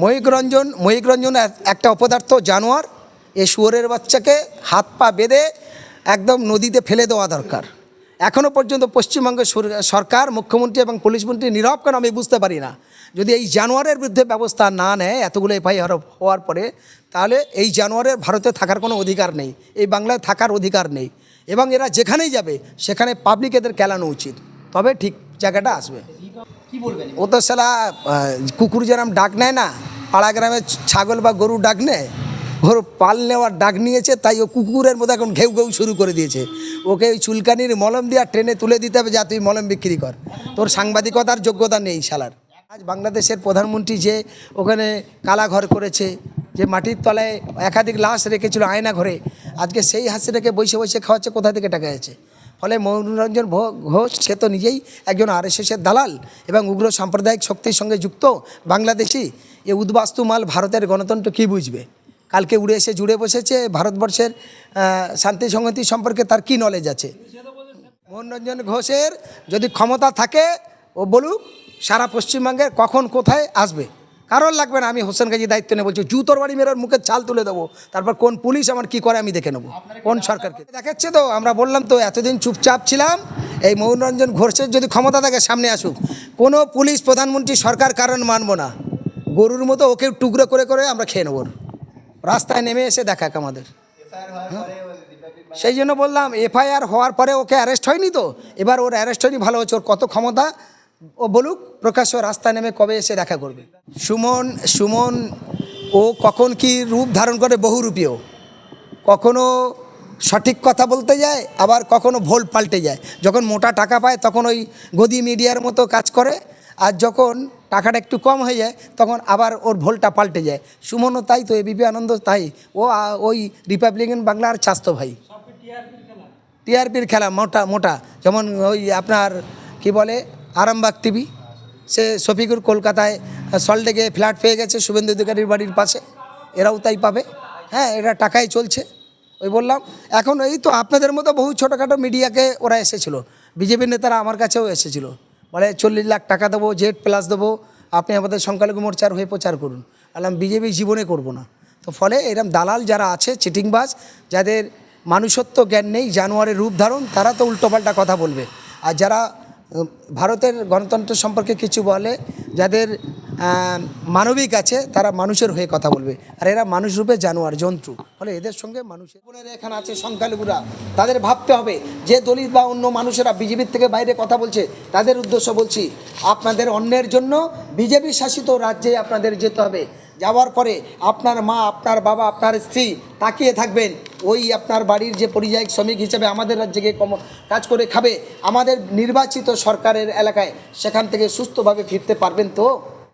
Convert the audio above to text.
মহিক রঞ্জন মহিক রঞ্জন এক- একটা অপদার্থ জানোয়ার এ শুয়োরের বাচ্চাকে হাত পা বেঁধে একদম নদীতে ফেলে দেওয়া দরকার। এখনও পর্যন্ত পশ্চিমবঙ্গের সরকার, মুখ্যমন্ত্রী এবং পুলিশ মন্ত্রী নীরব কেন আমি বুঝতে পারি না। যদি এই জানোয়ারের বিরুদ্ধে ব্যবস্থা না নেয়, এতগুলো এফআইআর হওয়ার পরে, তাহলে এই জানোয়ারের ভারতে থাকার কোনো অধিকার নেই, এই বাংলায় থাকার অধিকার নেই এবং এরা যেখানেই যাবে, সেখানে পাবলিক এদের কেলানো উচিত। তবে ঠিক জায়গাটা আসবে। ও তো সালা কুকুর যেরম ডাক নেয় না পাড়া গ্রামে ছাগল বা গরু ডাক নেয়, ওর পাল নেওয়ার ডাক নিয়েছে, তাই ও কুকুরের মধ্যে এখন ঘেউ ঘেউ শুরু করে দিয়েছে। ওকে ওই চুলকানির মলম দিয়ে ট্রেনে তুলে দিতে হবে, যা তুই মলম বিক্রি কর। তোর সাংবাদিকতার যোগ্যতা নেই শালার। আজ বাংলাদেশের প্রধানমন্ত্রী যে ওখানে কালাঘর করেছে, যে মাটির তলায় একাধিক লাশ রেখেছিল আয়না ঘরে, আজকে সেই হাসিটাকে বসে বসে খাওয়াচ্ছে, কোথা থেকে টাকা আছে ফলে মনোরঞ্জন ঘোষ, সে তো নিজেই একজন আরএসএসের দালাল এবং উগ্র সাম্প্রদায়িক শক্তির সঙ্গে যুক্ত বাংলাদেশি। এ উদ্বাস্তু মাল ভারতের গণতন্ত্র কী বুঝবে? কালকে উড়ে এসে জুড়ে বসেছে ভারতবর্ষের শান্তি সংহতি সম্পর্কে তার কী নলেজ আছে? মনোরঞ্জন ঘোষের যদি ক্ষমতা থাকে, ও বলুক, সারা পশ্চিমবঙ্গের কখন কোথায় আসবে? কারণ লাগবে না, আমি হোসেন গাজী দায়িত্ব নিয়ে বলছি, জুতোর বাড়ি মেরে ওর মুখে চাল তুলে দেবো, তারপর কোন পুলিশ আমার কি করে আমি দেখে নেব, কোন সরকারকে। দেখাচ্ছে তো, আমরা বললাম তো, এতদিন চুপচাপ ছিলাম, এই মনোরঞ্জন ঘোষের যদি ক্ষমতা থাকে সামনে আসুক, কোনো পুলিশ প্রধানমন্ত্রী সরকার কারণ মানবো না, গরুর মতো ওকে টুকরো করে করে আমরা খেয়ে নেব। রাস্তায় নেমে এসে দেখাক আমাদের। সেই জন্য বললাম, এফআইআর হওয়ার পরে ওকে অ্যারেস্ট হয়নি তো, এবার ওর অ্যারেস্ট হয়নি, ভালো হচ্ছে ওর কত ক্ষমতা ও বলুক প্রকাশ্য রাস্তায় নেমে কবে এসে দেখা করবে? সুমন সুমন ও কখন কি রূপ ধারণ করে বহুরূপীয়? কখনো সঠিক কথা বলতে যায় আবার কখনো ভোল পাল্টে যায়। যখন মোটা টাকা পায় তখন ওই গদি মিডিয়ার মতো কাজ করে আর যখন টাকাটা একটু কম হয়ে যায় তখন আবার ওর ভোলটা পাল্টে যায়। সুমনও তাই তো এবিপি আনন্দ তাই। ও ওই রিপাবলিকান বাংলার স্বাস্থ্য ভাই। টিআরপির খেলা মোটা মোটা। যেমন ওই আপনার কি বলে আরামবাগ টিভি। সে শফিকুর কলকাতায় সল্টলেকে ফ্ল্যাট পেয়ে গেছে শুভেন্দু অধিকারীর বাড়ির পাশে। এরাও তাই পাবে। হ্যাঁ এরা টাকায় চলছে। ওই বললাম, এখন এই তো আপনাদের মতো বহু ছোটোখাটো মিডিয়াকে ওরা এসেছিল। বিজেপির নেতারা আমার কাছেও এসেছিল। বলে চল্লিশ লাখ টাকা দেবো, জেড প্লাস দেবো, আপনি আমাদের সংখ্যালঘু মোর্চার হয়ে প্রচার করুন। বললাম, বিজেপি জীবনে করব না। তো ফলে এরম দালাল যারা আছে, চিটিংবাজ, যাদের মানুষত্ব জ্ঞান নেই, জানোয়ারের রূপ ধারণ, তারা তো উল্টোপাল্টা কথা বলবে। আর যারা ভারতের গণতন্ত্র সম্পর্কে কিছু বলে, যাদের মানবিক আছে, তারা মানুষের হয়ে কথা বলবে। আর এরা মানুষ রূপে জানোয়ার, জন্তু। ফলে এদের সঙ্গে মানুষের এখানে আছে সংখ্যালঘুরা। তাদের ভাবতে হবে যে দলিত বা অন্য মানুষেরা বিজেপির থেকে বাইরে কথা বলছে, তাদের উদ্দেশ্য বলছি, আপনাদের অন্যের জন্য বিজেপি শাসিত রাজ্যে আপনাদের যেতে হবে। যাওয়ার পরে আপনার মা, আপনার বাবা, আপনার স্ত্রী তাকিয়ে থাকবেন। ওই আপনার বাড়ির যে পরিযায়ী শ্রমিক হিসেবে আমাদের রাজ্যে গিয়ে কাজ করে খাবে, আমাদের নির্বাচিত সরকারের এলাকায় সেখান থেকে সুস্থভাবে ফিরতে পারবেন তো?